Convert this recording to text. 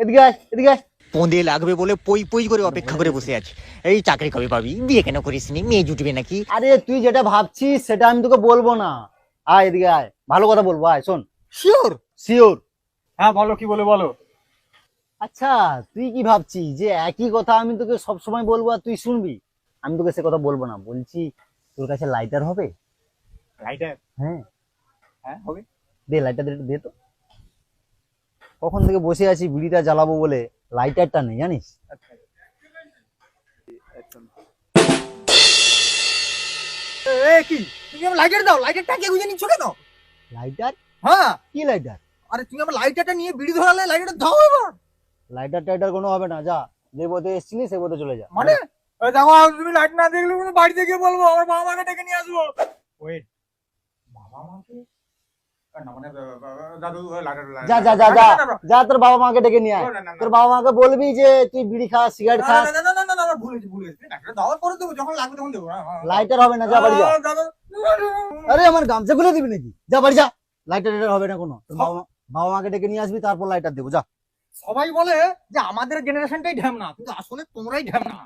এদিকে আয় এদিকে আয়। পোঁদে লাগবে বলে পই পই করে অপেক্ষা করে বসে আছে। এই চাকরি কবে পাবি? বিয়ে কেন করিস নি? মেয়ে জুটবে নাকি? আরে তুই যেটা ভাবছিস সেটা আমি তোকে বলব না। আয় এদিকে আয়। ভালো কথা বলব আয় শোন। শিওর শিওর হ্যাঁ বলো কি বলে বলো। আচ্ছা তুই কি ভাবছিস? যে একই কথা আমি তোকে সব সময় বলব আর তুই শুনবি? আমি তোকে সে কথা বলব না। বলছি তোর কাছে লাইটার হবে? লাইটার হ্যাঁ। হ্যাঁ হবে। দে লাইটার দে দে তো। কখন থেকে বসে আছি বিড়িটা জ্বালাবো বলে। লাইটারটা নেই জানিস? এ কি? তুমি আমার লাইটার দাও। লাইটারটা কে গুজে নিচ্ছ কেন? লাইটার হ্যাঁ। কি লাইটার আরে তুমি আমার লাইটারটা নিয়ে বিড়ি ধরালে লাইটারটা দাও এবার। লাইটার টাইটার কোনো হবে না যা। যে পথে এসছিলি সে পথে চলে যা। মানে? দেখো তুমি লাইট না দেখলে বাড়িতে গিয়ে বলব আমার বাবা মাকে ডেকে নিয়ে আসব। ওয়েট বাবা মাকে না মানে দাদু লাইটার যা যা যা যা যা তোর বাবা মাকে ডেকে নিয়ে আয় তোর বাবা মাকে বলবি যে তুই বিড়ি খাস সিগারেট খাস না না না না না ভুলে গেছি ভুলে গেছি লাইটার দাও পরে দেবো যখন লাগবে তখন দেবো হ্যাঁ, হ্যাঁ। লাইটার হবে না যা বাড়ি যা আরে আমার গামছা খুলে দিবি নাকি যা বাড়ি যা লাইটার টাইটার হবে না কোনো বাবা বাবা মাকে ডেকে নিয়ে আসবি তারপর লাইটার দেবো যা সবাই বলে যে আমাদের জেনারেশনটাই ঢ্যামনা কিন্তু আসলে তোমরাই ঢ্যামনা